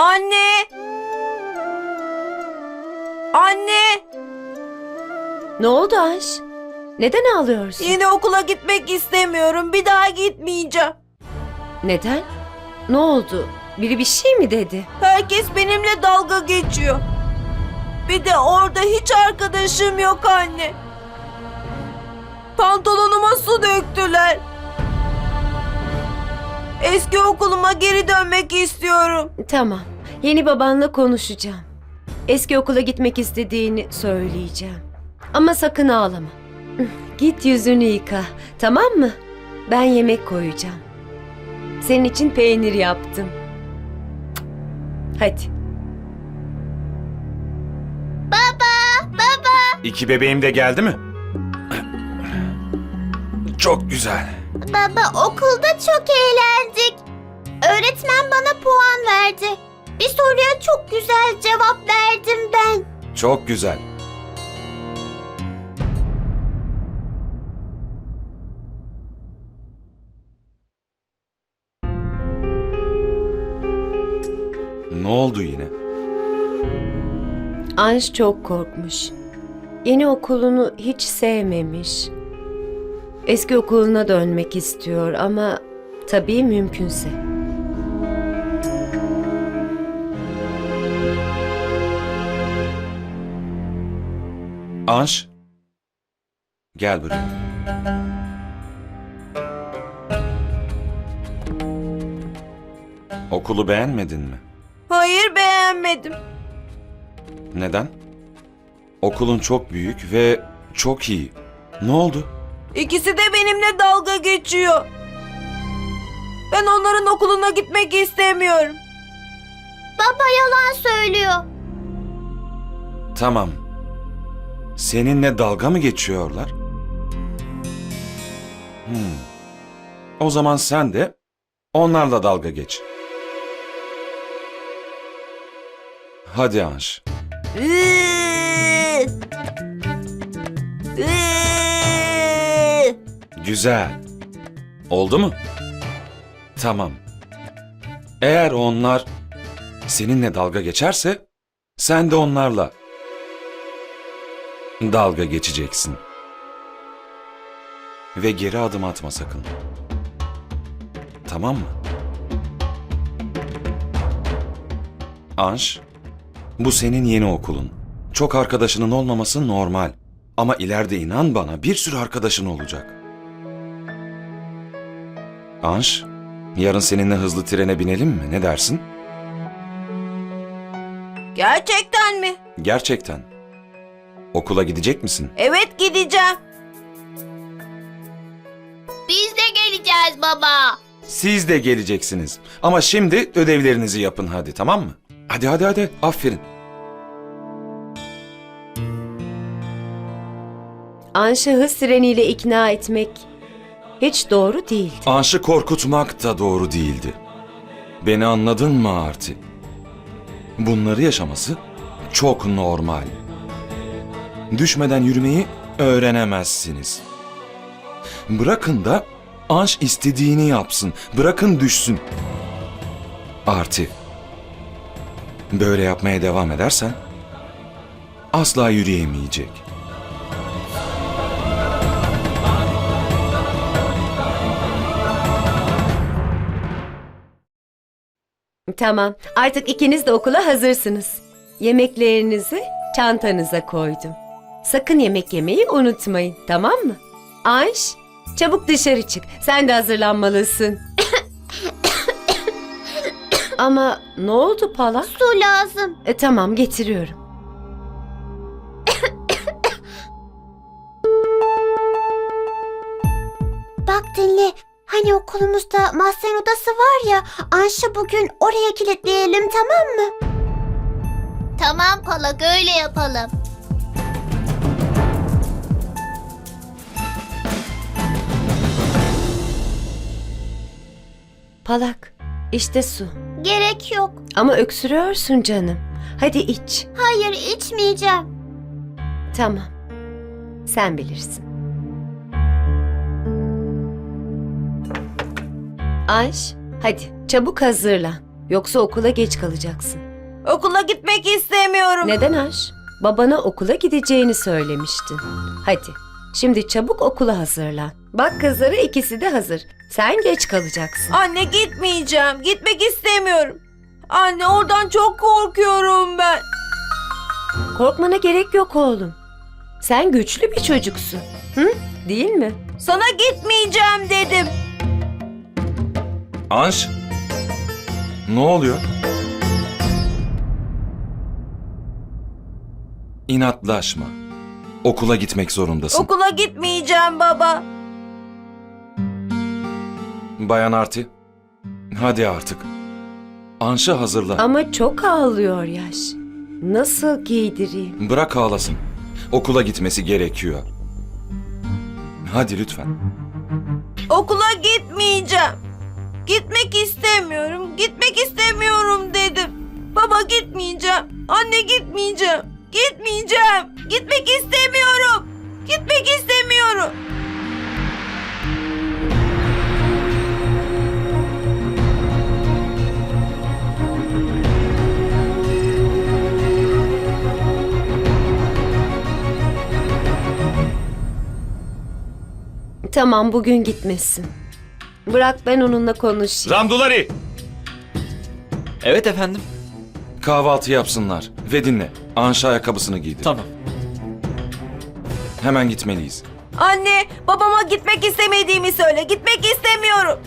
Anne! Anne! Ne oldu Anş? Neden ağlıyorsun? Yine okula gitmek istemiyorum. Bir daha gitmeyeceğim. Neden? Ne oldu? Biri bir şey mi dedi? Herkes benimle dalga geçiyor. Bir de orada hiç arkadaşım yok anne. Pantolonuma su döktüler. Eski okuluma geri dönmek istiyorum. Tamam. Yeni babanla konuşacağım. Eski okula gitmek istediğini söyleyeceğim. Ama sakın ağlama. Git yüzünü yıka. Tamam mı? Ben yemek koyacağım. Senin için peynir yaptım. Hadi. İki bebeğim de geldi mi? Çok güzel. Baba okulda çok eğlendik. Öğretmen bana puan verdi. Bir soruya çok güzel cevap verdim ben. Çok güzel. Ne oldu yine? Anş çok korkmuş. Yeni okulunu hiç sevmemiş. Eski okuluna dönmek istiyor ama tabii mümkünse. Anş. Gel buraya. Okulu beğenmedin mi? Hayır beğenmedim. Neden? Okulun çok büyük ve çok iyi. Ne oldu? İkisi de benimle dalga geçiyor. Ben onların okuluna gitmek istemiyorum. Baba yalan söylüyor. Tamam. Seninle dalga mı geçiyorlar? Hmm. O zaman sen de onlarla dalga geç. Hadi Anş. Güzel. Oldu mu? Tamam. Eğer onlar seninle dalga geçerse sen de onlarla dalga geçeceksin. Ve geri adım atma sakın. Tamam mı? Anş, bu senin yeni okulun. Çok arkadaşının olmaması normal. Ama ileride inan bana bir sürü arkadaşın olacak. Anş, yarın seninle hızlı trene binelim mi? Ne dersin? Gerçekten mi? Gerçekten. Okula gidecek misin? Evet gideceğim. Biz de geleceğiz baba. Siz de geleceksiniz. Ama şimdi ödevlerinizi yapın hadi tamam mı? Hadi hadi hadi. Aferin. Anş'ı hız treniyle ikna etmek hiç doğru değil. Anş'ı korkutmak da doğru değildi. Beni anladın mı Arti? Bunları yaşaması çok normal. Düşmeden yürümeyi öğrenemezsiniz. Bırakın da Anş istediğini yapsın. Bırakın düşsün. Arti. Böyle yapmaya devam edersen asla yürüyemeyecek. Tamam, artık ikiniz de okula hazırsınız. Yemeklerinizi çantanıza koydum. Sakın yemek yemeyi unutmayın, tamam mı? Anş, çabuk dışarı çık. Sen de hazırlanmalısın. Ama ne oldu Pala? Su lazım. E, tamam, getiriyorum. Bak dinle. Hani okulumuzda mahzen odası var ya. Anş'ı bugün oraya kilitleyelim tamam mı? Tamam Palak öyle yapalım. Palak, işte su. Gerek yok. Ama öksürüyorsun canım. Hadi iç. Hayır içmeyeceğim. Tamam. Sen bilirsin. Ayş, hadi çabuk hazırlan. Yoksa okula geç kalacaksın. Okula gitmek istemiyorum. Neden Aş? Babana okula gideceğini söylemiştin. Hadi, şimdi çabuk okula hazırlan. Bak kızları ikisi de hazır. Sen geç kalacaksın. Anne gitmeyeceğim. Gitmek istemiyorum. Anne oradan çok korkuyorum ben. Korkmana gerek yok oğlum. Sen güçlü bir çocuksun. Hı? Değil mi? Sana gitmeyeceğim dedim. Anş? Ne oluyor? İnatlaşma. Okula gitmek zorundasın. Okula gitmeyeceğim baba. Bayan Arti. Hadi artık. Anş'ı hazırla. Ama çok ağlıyor yaş. Nasıl giydireyim? Bırak ağlasın. Okula gitmesi gerekiyor. Hadi lütfen. Okula gitmeyeceğim. Gitmek istemiyorum. Gitmek istemiyorum dedim. Baba gitmeyeceğim. Anne gitmeyeceğim. Gitmeyeceğim. Gitmek istemiyorum. Gitmek istemiyorum. Tamam bugün gitmesin. Bırak ben onunla konuşayım. Ramdulari! Evet efendim. Kahvaltı yapsınlar ve dinle. Anş ayakkabısını giydir. Tamam. Hemen gitmeliyiz. Anne, babama gitmek istemediğimi söyle. Gitmek istemiyorum.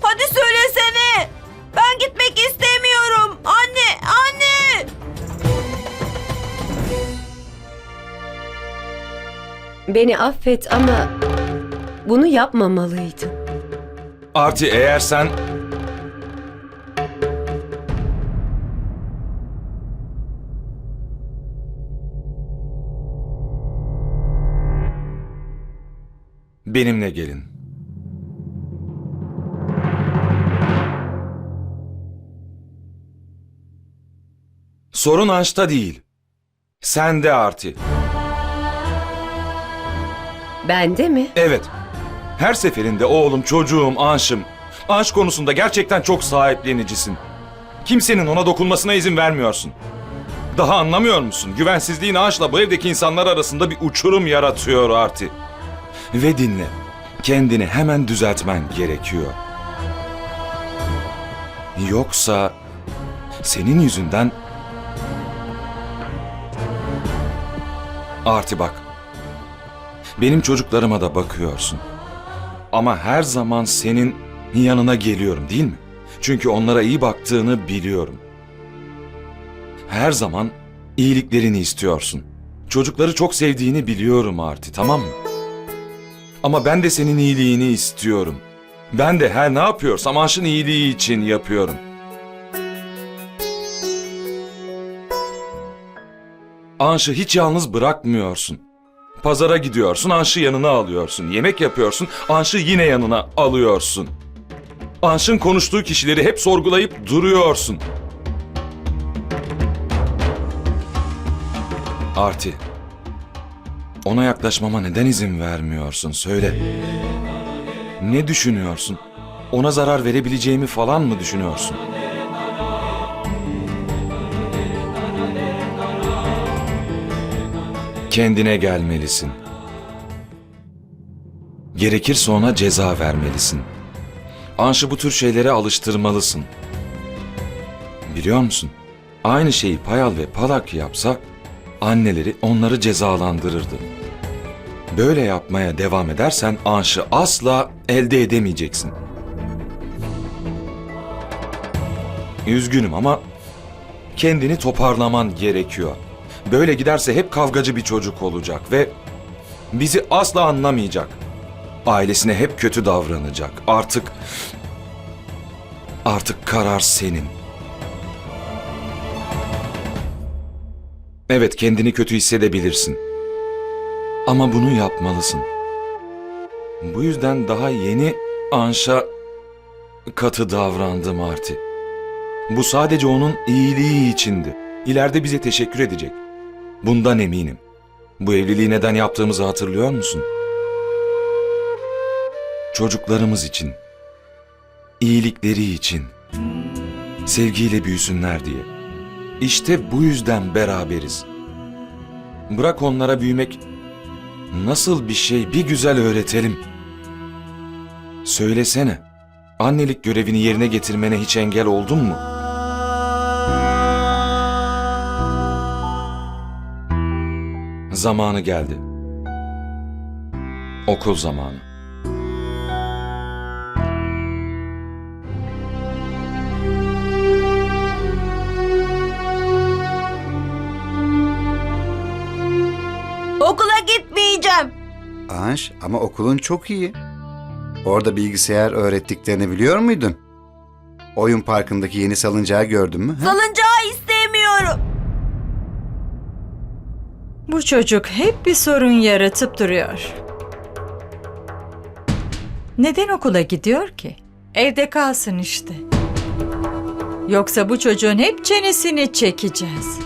Hadi söylesene. Ben gitmek istemiyorum. Anne, anne. Beni affet ama bunu yapmamalıydın. Arti eğer sen... Benimle gelin. Sorun Anş'ta değil. Sende Arti. Bende mi? Evet. Her seferinde oğlum, çocuğum, Anş'ım. Anş konusunda gerçekten çok sahiplenicisin. Kimsenin ona dokunmasına izin vermiyorsun. Daha anlamıyor musun? Güvensizliğin Anş'la bu evdeki insanlar arasında bir uçurum yaratıyor Arti. Ve dinle. Kendini hemen düzeltmen gerekiyor. Yoksa senin yüzünden Arti bak. Benim çocuklarıma da bakıyorsun. Ama her zaman senin yanına geliyorum değil mi? Çünkü onlara iyi baktığını biliyorum. Her zaman iyiliklerini istiyorsun. Çocukları çok sevdiğini biliyorum Arti tamam mı? Ama ben de senin iyiliğini istiyorum. Ben de her ne yapıyorsam Anş'ın iyiliği için yapıyorum. Anş'ı hiç yalnız bırakmıyorsun. Pazara gidiyorsun, Anş'ı yanına alıyorsun. Yemek yapıyorsun, Anş'ı yine yanına alıyorsun. Anş'ın konuştuğu kişileri hep sorgulayıp duruyorsun. Arti, ona yaklaşmama neden izin vermiyorsun? Söyle. Ne düşünüyorsun? Ona zarar verebileceğimi falan mı düşünüyorsun? Kendine gelmelisin. Gerekirse ona ceza vermelisin. Anş'ı bu tür şeylere alıştırmalısın. Biliyor musun? Aynı şeyi Payal ve Palak yapsa anneleri onları cezalandırırdı. Böyle yapmaya devam edersen Anş'ı asla elde edemeyeceksin. Üzgünüm ama kendini toparlaman gerekiyor. Böyle giderse hep kavgacı bir çocuk olacak ve bizi asla anlamayacak. Ailesine hep kötü davranacak. Artık artık karar senin. Evet, kendini kötü hissedebilirsin. Ama bunu yapmalısın. Bu yüzden daha yeni Anş'a katı davrandım Marty. Bu sadece onun iyiliği içindi. İleride bize teşekkür edecek. Bundan eminim. Bu evliliği neden yaptığımızı hatırlıyor musun? Çocuklarımız için. iyilikleri için. sevgiyle büyüsünler diye. İşte bu yüzden beraberiz. Bırak onlara büyümek nasıl bir şey bir güzel öğretelim. Söylesene, annelik görevini yerine getirmene hiç engel oldun mu? Zamanı geldi. Okul zamanı. Okula gitmeyeceğim. Anş ama okulun çok iyi. Orada bilgisayar öğrettiklerini biliyor muydun? Oyun parkındaki yeni salıncağı gördün mü? ha? Bu çocuk hep bir sorun yaratıp duruyor. Neden okula gidiyor ki? Evde kalsın işte. Yoksa bu çocuğun hep çenesini çekeceğiz.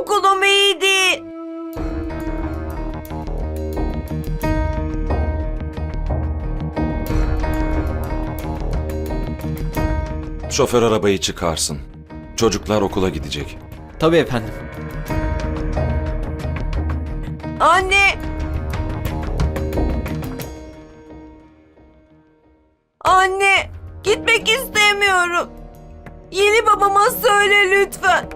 Okulum iyi değil. Şoför arabayı çıkarsın. Çocuklar okula gidecek. Tabii efendim. Anne. Anne, gitmek istemiyorum. Yeni babama söyle lütfen.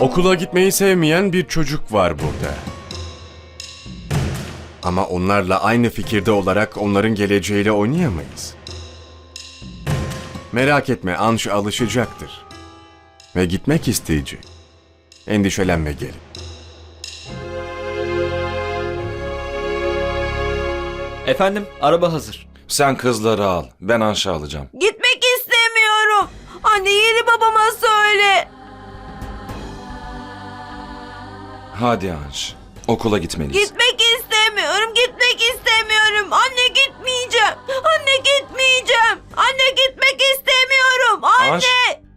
Okula gitmeyi sevmeyen bir çocuk var burada. Ama onlarla aynı fikirde olarak onların geleceğiyle oynayamayız. Merak etme, Anş alışacaktır. Ve gitmek isteyecek. Endişelenme gelin. Efendim, araba hazır. Sen kızları al. Ben Anş'ı alacağım. Gitmek istemiyorum. Anne yeni babama söyle. Hadi Anş. Okula gitmeliyiz. Gitmek istemiyorum. Gitmek istemiyorum. Anne gitmeyeceğim. Anne gitmeyeceğim. Anne gitmek istemiyorum. Anne. Anş,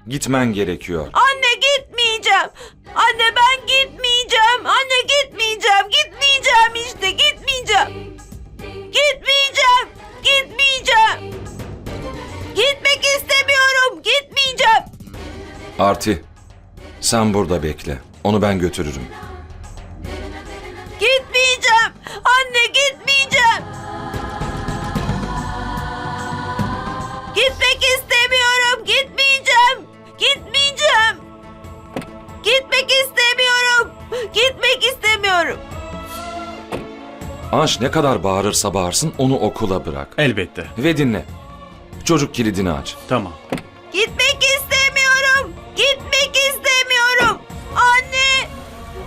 gitmen gerekiyor. Anne gitmeyeceğim. Anne ben gitmeyeceğim. Anne gitmeyeceğim. Gitmeyeceğim işte. Gitmeyeceğim. Gitmeyeceğim. Gitmeyeceğim. Gitmek istemiyorum. Gitmeyeceğim. Arti, sen burada bekle. Onu ben götürürüm. Anş ne kadar bağırırsa bağırsın onu okula bırak. Elbette. Ve dinle. Çocuk kilidini aç. Tamam. Gitmek istemiyorum. Gitmek istemiyorum. Anne.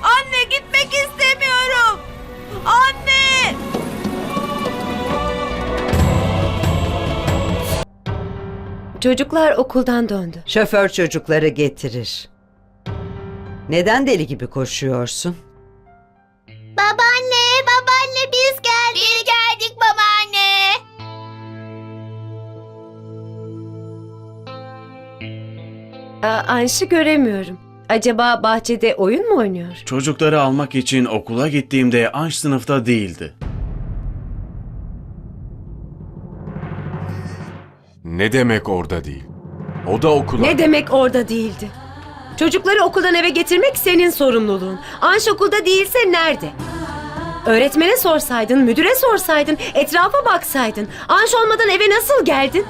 Anne gitmek istemiyorum. Anne. Çocuklar okuldan döndü. Şoför çocukları getirir. Neden deli gibi koşuyorsun? Aa, Anş'ı göremiyorum. Acaba bahçede oyun mu oynuyor? Çocukları almak için okula gittiğimde Anş sınıfta değildi. Ne demek orada değil? O da okula... Ne demek orada değildi? Çocukları okuldan eve getirmek senin sorumluluğun. Anş okulda değilse nerede? Öğretmene sorsaydın, müdüre sorsaydın, etrafa baksaydın. Anş olmadan eve nasıl geldin?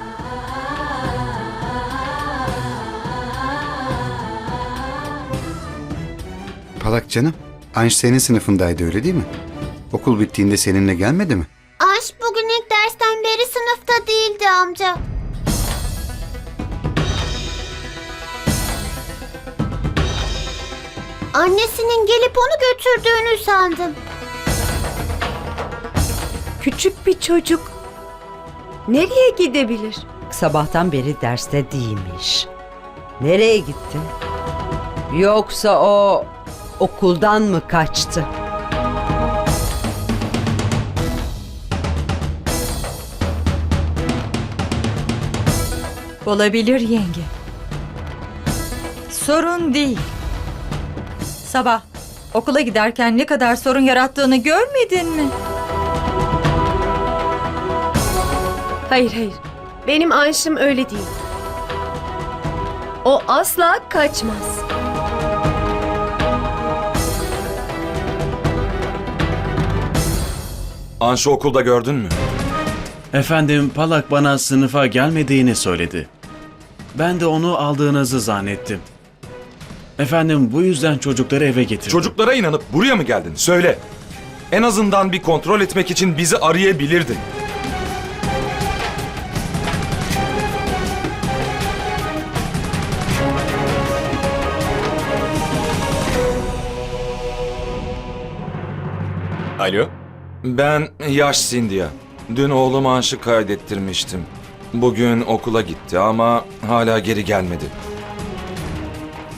Palak canım. Anş senin sınıfındaydı öyle değil mi? Okul bittiğinde seninle gelmedi mi? Anş bugün ilk dersten beri sınıfta değildi amca. Annesinin gelip onu götürdüğünü sandım. Küçük bir çocuk. Nereye gidebilir? Sabahtan beri derste değilmiş. Nereye gitti? Yoksa o okuldan mı kaçtı? Olabilir yenge. Sorun değil. Sabah okula giderken ne kadar sorun yarattığını görmedin mi? Hayır hayır. Benim Anş'ım öyle değil. O asla kaçmaz. Anş'ı okulda gördün mü? Efendim Palak bana sınıfa gelmediğini söyledi. Ben de onu aldığınızı zannettim. Efendim bu yüzden çocukları eve getirdim. Çocuklara inanıp buraya mı geldin? Söyle. En azından bir kontrol etmek için bizi arayabilirdin. Alo? Ben Yaş Cynthia. Dün oğlum Anş'ı kaydettirmiştim. Bugün okula gitti ama hala geri gelmedi.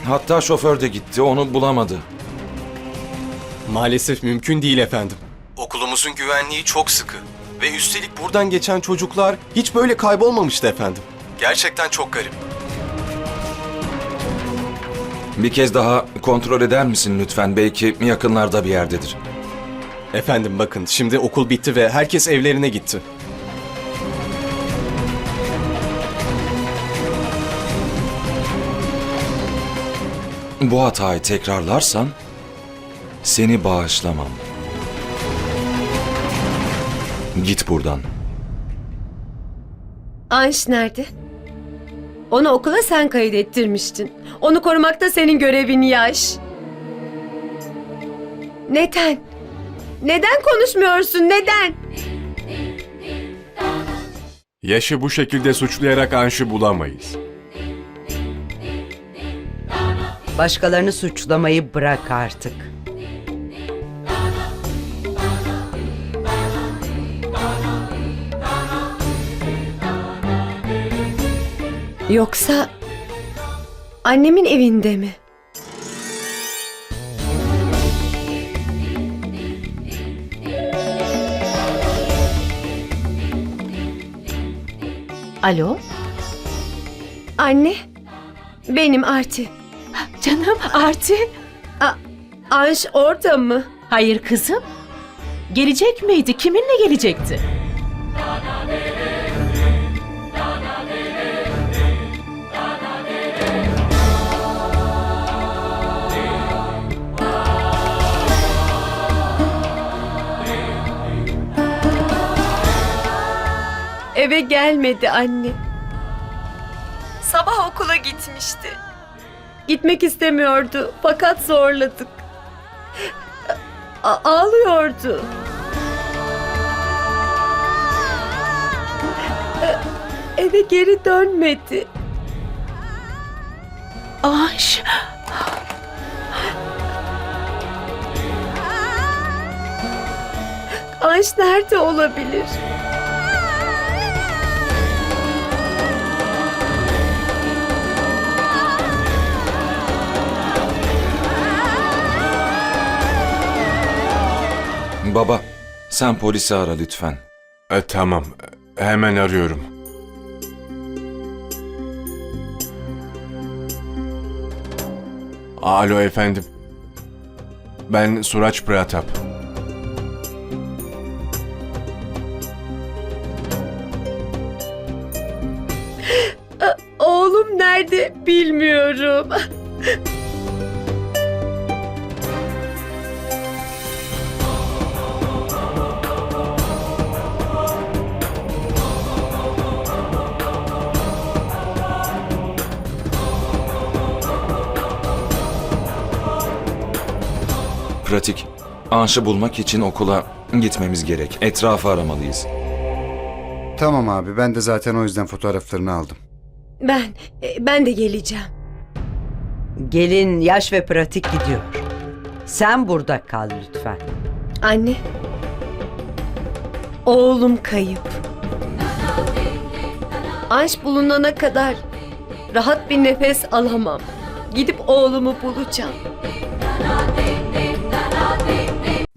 Hatta şoför de gitti, onu bulamadı. Maalesef mümkün değil efendim. Okulumuzun güvenliği çok sıkı. Ve üstelik buradan geçen çocuklar hiç böyle kaybolmamıştı efendim. Gerçekten çok garip. Bir kez daha kontrol eder misin lütfen? Belki yakınlarda bir yerdedir. Efendim bakın şimdi okul bitti ve herkes evlerine gitti. Bu hatayı tekrarlarsan seni bağışlamam. Git buradan. Anş nerede? Onu okula sen kaydettirmiştin. Onu korumak da senin görevin Yaş. Neden? Neden konuşmuyorsun? Neden? Yaşı bu şekilde suçlayarak Anş'ı bulamayız. Başkalarını suçlamayı bırak artık. Yoksa annemin evinde mi? Alo? Anne, benim Arti. Canım Arti? A Anş orada mı? Hayır kızım. Gelecek miydi? Kiminle gelecekti? Eve gelmedi anne. Sabah okula gitmişti. Gitmek istemiyordu fakat zorladık. A- ağlıyordu. Eve geri dönmedi. Ayş. Anş nerede olabilir? Baba, sen polisi ara lütfen. E, tamam, hemen arıyorum. Alo efendim. Ben Suraç Pratap. Oğlum nerede bilmiyorum. Pratik. Anş'ı bulmak için okula gitmemiz gerek. Etrafı aramalıyız. Tamam abi ben de zaten o yüzden fotoğraflarını aldım. Ben, e, ben de geleceğim. Gelin yaş ve pratik gidiyor. Sen burada kal lütfen. Anne. Oğlum kayıp. Anş bulunana kadar rahat bir nefes alamam. Gidip oğlumu bulacağım.